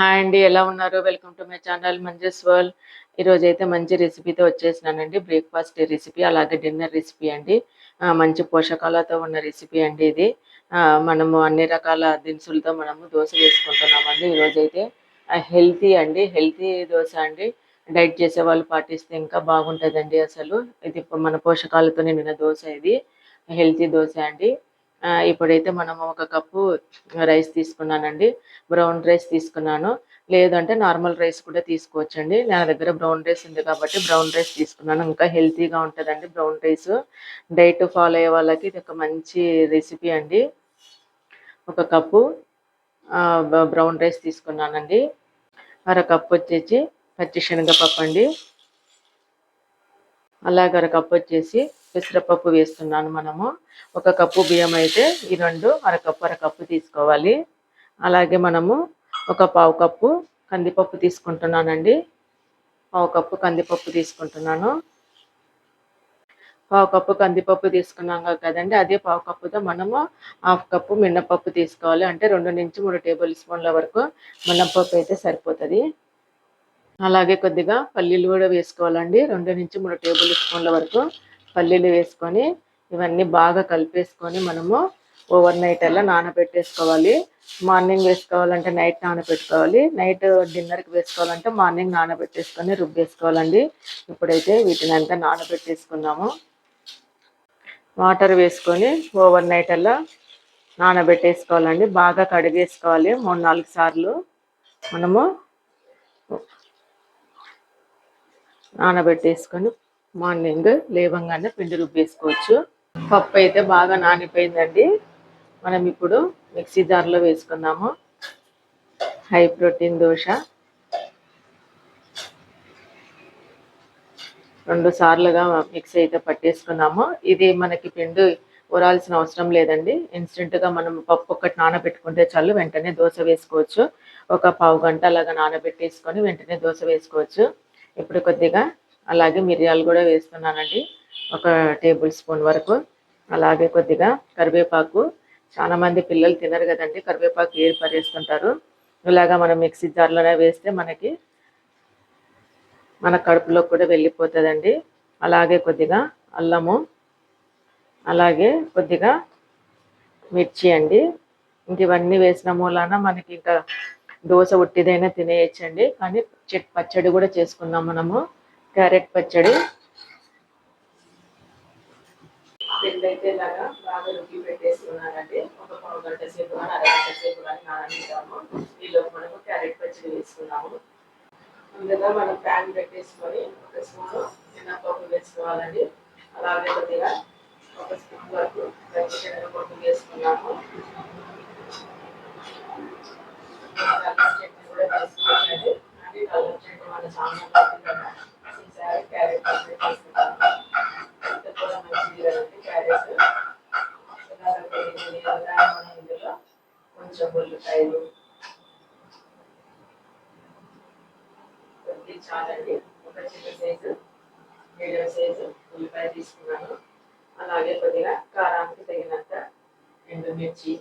Hi అండి ఎలా ఉన్నారు? Welcome to my channel Manju's world. ఈరోజు అయితే మంచి రెసిపీతో వచ్చేసినానండి. బ్రేక్ఫాస్ట్ రెసిపీ అలాగే డిన్నర్ రెసిపీ అండి. మంచి పోషకాలతో ఉన్న రెసిపీ అండి ఇది. ఆ, మనము అన్ని రకాల దినుసులతో మనము దోశ వేసుకుంటున్నామండి. ఈరోజు అయితే హెల్తీ అండి. హెల్తీ దోశ అండి. డైట్ చేసే వాళ్ళు పాటిస్తే ఇంకా బాగుంటుందండి అసలు. ఇది మన పోషకాలతో నిండిన దోశ ఇది. హెల్తీ దోశ అండి. ఇప్పుడైతే మనము ఒక కప్పు రైస్ తీసుకున్నానండి. బ్రౌన్ రైస్ తీసుకున్నాను. లేదంటే నార్మల్ రైస్ కూడా తీసుకోవచ్చండి. నా దగ్గర బ్రౌన్ రైస్ ఉంది కాబట్టి బ్రౌన్ రైస్ తీసుకున్నాను. ఇంకా హెల్తీగా ఉంటుందండి బ్రౌన్ రైస్. డైట్ ఫాలో అయ్యే వాళ్ళకి ఇది ఒక మంచి రెసిపీ అండి. ఒక కప్పు బ- బ్రౌన్ రైస్ తీసుకున్నానండి. అర కప్పు వచ్చేసి పచ్చి శనగపప్పు అండి. అలాగే అర కప్పు వచ్చేసి పెసరపప్పు వేస్తున్నాను మనము. ఒక కప్పు బియ్యం అయితే ఈ రెండు అరకప్పు అరకప్పు తీసుకోవాలి. అలాగే మనము ఒక పావు కప్పు కందిపప్పు తీసుకుంటున్నానండి. పావు కప్పు కందిపప్పు తీసుకుంటున్నాను. పావు కప్పు కందిపప్పు తీసుకున్నాం కదండి. అదే పావు కప్పుతో మనము హాఫ్ కప్పు మినపప్పు తీసుకోవాలి. అంటే రెండు నుంచి మూడు టేబుల్ స్పూన్ల వరకు మినపప్పు అయితే సరిపోతుంది. అలాగే కొద్దిగా పల్లీలు కూడా వేసుకోవాలండి. రెండు నుంచి మూడు టేబుల్ స్పూన్ల వరకు పల్లీలు వేసుకొని ఇవన్నీ బాగా కలిపేసుకొని మనము ఓవర్ నైట్ అలా నానబెట్టేసుకోవాలి. మార్నింగ్ వేసుకోవాలంటే నైట్ నానబెట్టుకోవాలి. నైట్ డిన్నర్కి వేసుకోవాలంటే మార్నింగ్ నానబెట్టేసుకొని రుబ్బేసుకోవాలండి. ఇప్పుడైతే వీటిని అంతా నానబెట్టేసుకున్నాము. వాటర్ వేసుకొని ఓవర్ నైట్ అలా నానబెట్టేసుకోవాలండి. బాగా కడిగేసుకోవాలి. మూడు నాలుగు సార్లు మనము నానబెట్టేసుకొని మార్నింగ్ లేవంగానే పిండి రుబ్బేసుకోవచ్చు. పప్పు అయితే బాగా నానిపోయిందండి. మనం ఇప్పుడు మిక్సీ జార్లో వేసుకుందాము. High protein dosa. రెండు సార్లుగా మిక్స్ అయితే పట్టేసుకున్నాము. ఇది మనకి పిండి ఊరాల్సిన అవసరం లేదండి. ఇన్స్టెంట్గా మనం పప్పు ఒకటి నానబెట్టుకుంటే చాలు వెంటనే దోశ వేసుకోవచ్చు. ఒక పావు గంట అలాగా నానబెట్టేసుకొని వెంటనే దోశ వేసుకోవచ్చు. ఇప్పుడు కొద్దిగా అలాగే మిరియాలు కూడా వేస్తున్నానండి. ఒక టేబుల్ స్పూన్ వరకు. అలాగే కొద్దిగా కరివేపాకు. చాలా మంది పిల్లలు తినరు కదండి కరివేపాకు ఏరు పరేస్తుంటారు. ఇలాగా మనం మిక్సీ జార్లోనే వేస్తే మనకి మన కడుపులో కూడా వెళ్ళిపోతుందండి. అలాగే కొద్దిగా అల్లము. అలాగే కొద్దిగా మిర్చి అండి. ఇంక ఇవన్నీ వేసిన మూలాన మనకి ఇంకా దోశ ఉట్టిదైనా తినేయచ్చండి. కానీ చెట్ పచ్చడి కూడా చేసుకున్నాం మనము. క్యారెట్ పచ్చడి. పిండి అయితే ఇలాగా బాగా రుబ్బి పెట్టేసుకున్నానండి ఒక పావు గంట సేపు కానీ అరగంట సేపు కానీ నానబెట్టాము ఈలోపు మనము క్యారెట్ పచ్చడి వేసుకున్నాము ముందుగా మనం ప్యాన్ పెట్టేసుకొని ఒక స్పూన్ మినపప్పు వేసుకోవాలండి. అలాగే కొద్దిగా ఒక స్పూన్ వరకు పచ్చి వేసుకున్నాము. కొంచెం ఉల్లిపాయలు కొద్ది చాలండి ఒక చిన్న సైజు మీడియం సైజు ఉల్లిపాయ తీసుకున్నాను అలాగే కొద్దిగా కారానికి తగినంత ఎండుమిర్చి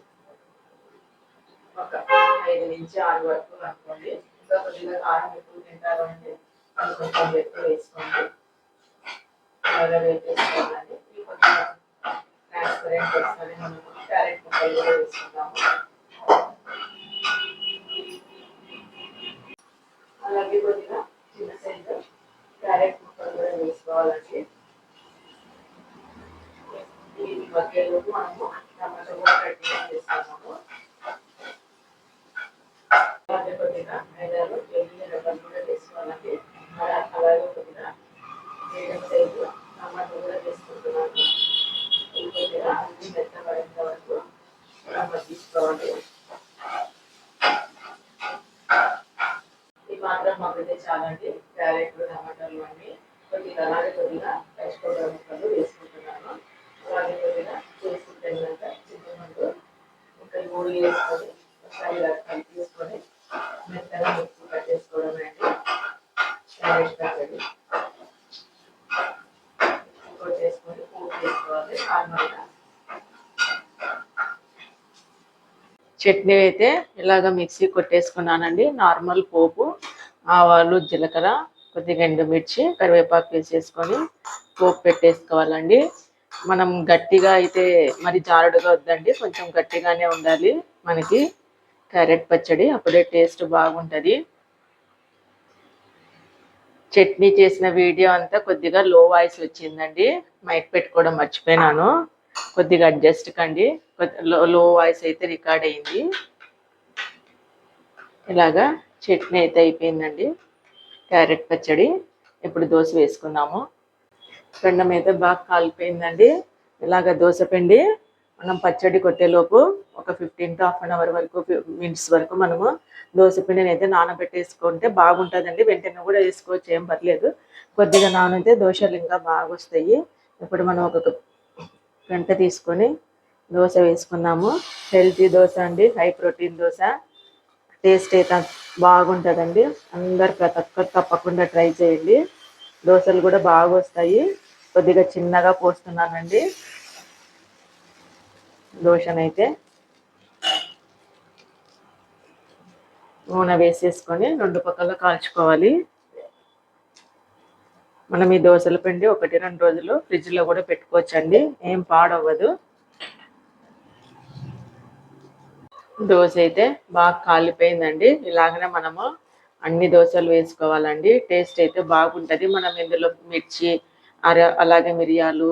ఐదు నుంచి ఆరు వరకు అనుకోండి. ఇంకా కొద్దిగా కారం ఎక్కువ తింటారు అంటే అది కొంచెం ఎక్కువ వేసుకోండి. అలా వేసేసుకోవాలండి ఇది కొద్దిగా ట్రాన్స్పరెంట్ వస్తుంది. మనం క్యారెట్ ముక్కలు కూడా వేసుకుందాము అలాగే కొద్దిగా చిన్న సైజు క్యారెట్ ముక్కలు కూడా వేసుకోవాలండి. ఈ మధ్యలో మనము టమాటో కూడా కట్ చేసుకున్నాము అలాగే కొద్దిగా ఐదారు వెల్లుల్లి రెబ్బలు కూడా వేసుకోవాలండి అలా- అలాగే కొద్దిగా మీడియం సైజు టమాటో కూడా వేసుకుంటున్నాను ఇది కొద్దిగా అన్ని మెత్తబడేంత వరకు కూడా మగ్గించుకోవాలి ఈ మాత్రం మగ్గితే చాలండి క్యారెట్ టమాటాలు అన్ని కొద్దిగా అలాగే కొద్దిగా పచ్చికొబ్బరి ముక్కలు వేసుకుంటున్నాను అలాగే కొద్దిగా చేసి తగినంత చింతపండు ఇంకా ఈ మూడు వేసుకొని ఒకసారి కలిపి తీసుకొని మెత్తగా మిక్సీ కట్టేసుకోవడం అండి క్యారెట్ పచ్చడి ఇంకోటి వేసుకొని పూర్తి వేసుకోవాలి నార్మల్గా. చట్నీ అయితే ఇలాగ మిక్సీ కొట్టేసుకున్నానండి. నార్మల్ పోపు ఆవాలు జీలకర్ర కొద్దిగా ఎండుమిర్చి కరివేపాకు వేసేసుకొని పోపు పెట్టేసుకోవాలండి. మనం గట్టిగా అయితే మరి జారుడుగా వద్దండి. కొంచెం గట్టిగానే ఉండాలి మనకి. క్యారెట్ పచ్చడి అప్పుడే టేస్ట్ బాగుంటుంది. చట్నీ చేసిన వీడియో అంతా కొద్దిగా లో వాయిస్ వచ్చిందండి. మైక్ పెట్టుకోవడం మర్చిపోయినాను. కొద్దిగా అడ్జస్ట్ కండి. లో వాయిస్ అయితే రికార్డ్ అయింది. ఇలాగా చట్నీ అయితే అయిపోయిందండి. క్యారెట్ పచ్చడి. ఇప్పుడు దోశ వేసుకున్నాము. పెండం అయితే బాగా కాలిపోయిందండి. ఇలాగ దోశ పిండి మనం పచ్చడి కొట్టేలోపు ఒక fifteen to half an hour వరకు మినిట్స్ వరకు మనము దోశ పిండిని అయితే నానబెట్టేసుకుంటే బాగుంటుందండి. వెంటనే కూడా వేసుకోవచ్చు ఏం పర్లేదు. కొద్దిగా నానితే దోశలు ఇంకా బాగా వస్తాయి. ఇప్పుడు మనం ఒక గంట తీసుకొని దోశ వేసుకున్నాము. హెల్తీ దోశ అండి హై ప్రోటీన్ దోశ. టేస్ట్ అయితే బాగుంటుందండి. అందరు ప్రతి ఒక్కరు తప్పకుండా ట్రై చేయండి. దోశలు కూడా బాగా వస్తాయి కొద్దిగా చిన్నగా పోస్తున్నానండి. దోశనైతే నూనె వేసేసుకొని రెండు పక్కల కాల్చుకోవాలి. మనం ఈ దోశల పిండి ఒకటి రెండు రోజులు ఫ్రిడ్జ్లో కూడా పెట్టుకోవచ్చండి. ఏం పాడవ్వదు. దోశ అయితే బాగా కాలిపోయిందండి. ఇలాగనే మనము అన్ని దోశలు వేసుకోవాలండి. టేస్ట్ అయితే బాగుంటుంది. మనం ఇందులో మిర్చి అర అలాగే మిరియాలు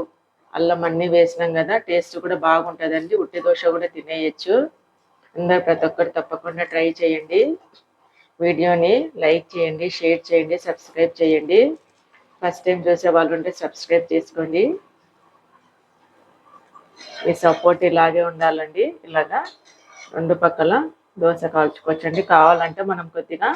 అల్లం అన్నీ వేసినాం కదా టేస్ట్ కూడా బాగుంటుందండి. ఉట్టి దోశ కూడా తినేయచ్చు. అందరు ప్రతి ఒక్కరు తప్పకుండా ట్రై చేయండి. వీడియోని లైక్ చేయండి షేర్ చేయండి సబ్స్క్రైబ్ చేయండి. ఫస్ట్ టైం చూసే వాళ్ళు ఉంటే సబ్స్క్రైబ్ చేసుకోండి. మీ సపోర్ట్ ఇలాగే ఉండాలండి. ఇలాగా రెండు పక్కల దోశ కాల్చుకోవచ్చండి. కావాలంటే మనం కొద్దిగా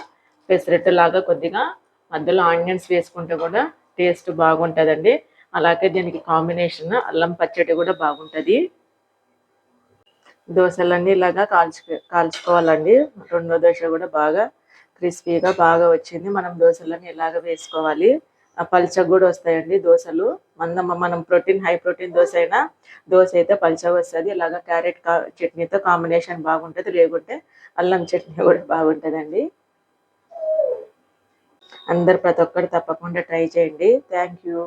పెసరట్టు లాగా కొద్దిగా మధ్యలో ఆనియన్స్ వేసుకుంటే కూడా టేస్ట్ బాగుంటుందండి. అలాగే దీనికి కాంబినేషన్ అల్లం పచ్చడి కూడా బాగుంటుంది. దోశలన్నీ ఇలాగా కాల్చు కాల్చుకోవాలండి. రెండో దోశ కూడా బాగా క్రిస్పీగా బాగా వచ్చింది. మనం దోశలన్నీ ఇలాగ వేసుకోవాలి? పల్చగా కూడా వస్తాయండి దోశలు. మందం మనం ప్రోటీన్ హై ప్రోటీన్ దోశ అయినా దోశ అయితే పల్చగా వస్తుంది. ఇలాగ క్యారెట్ చట్నీతో కాంబినేషన్ బాగుంటుంది. లేకుంటే అల్లం చట్నీ కూడా బాగుంటుందండి. అందరు ప్రతి ఒక్కరు తప్పకుండా ట్రై చేయండి. Thank you.